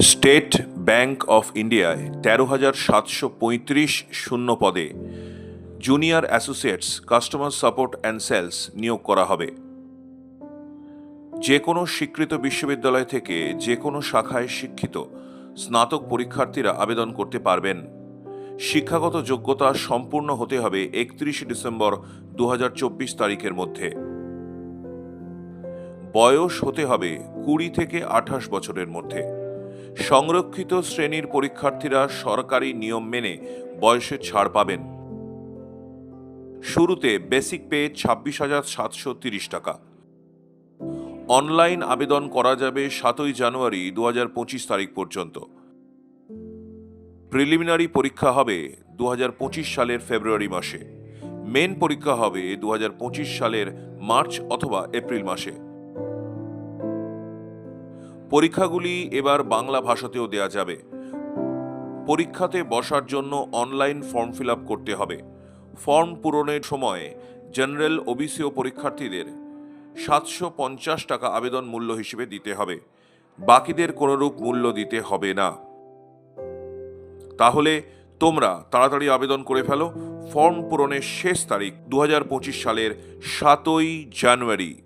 State bank of ইন্ডিয়ায় তেরো হাজার সাতশো পঁয়ত্রিশ শূন্য পদে junior associates, customer support and sales নিয়োগ করা হবে। যে কোনো স্বীকৃত বিশ্ববিদ্যালয় থেকে যে কোনো শাখায় শিক্ষিত, স্নাতক পরীক্ষার্থীরা আবেদন করতে পারবেন। শিক্ষাগত যোগ্যতা সম্পূর্ণ হতে হবে একত্রিশে ডিসেম্বর দু হাজার চব্বিশ তারিখের মধ্যে। বয়স হতে হবে কুড়ি থেকে আঠাশ বছরের মধ্যে। সংরক্ষিত শ্রেণির পরীক্ষার্থীরা সরকারি নিয়ম মেনে বয়সে ছাড় পাবেন। শুরুতে বেসিক পে ছাব্বিশ হাজার সাতশো তিরিশ টাকা। অনলাইন আবেদন করা যাবে সাতই জানুয়ারি দু হাজার পঁচিশ তারিখ পর্যন্ত। প্রিলিমিনারি পরীক্ষা হবে দু হাজার পঁচিশ সালের ফেব্রুয়ারি মাসে। মেন পরীক্ষা হবে দু হাজার পঁচিশ সালের মার্চ অথবা এপ্রিল মাসে। পরীক্ষাগুলি এবার বাংলা ভাষাতেও দেয়া যাবে। পরীক্ষাতে বসার জন্য অনলাইন ফর্ম ফিল করতে হবে। ফর্ম পূরণের সময় জেনারেল ওবিসি ও পরীক্ষার্থীদের সাতশো পঞ্চাশ টাকা আবেদন মূল্য হিসেবে দিতে হবে। বাকিদের কোনোরূপ মূল্য দিতে হবে না। তাহলে তোমরা তাড়াতাড়ি আবেদন করে ফেলো। ফর্ম পূরণের শেষ তারিখ দু হাজার পঁচিশ সালের সাতই জানুয়ারি।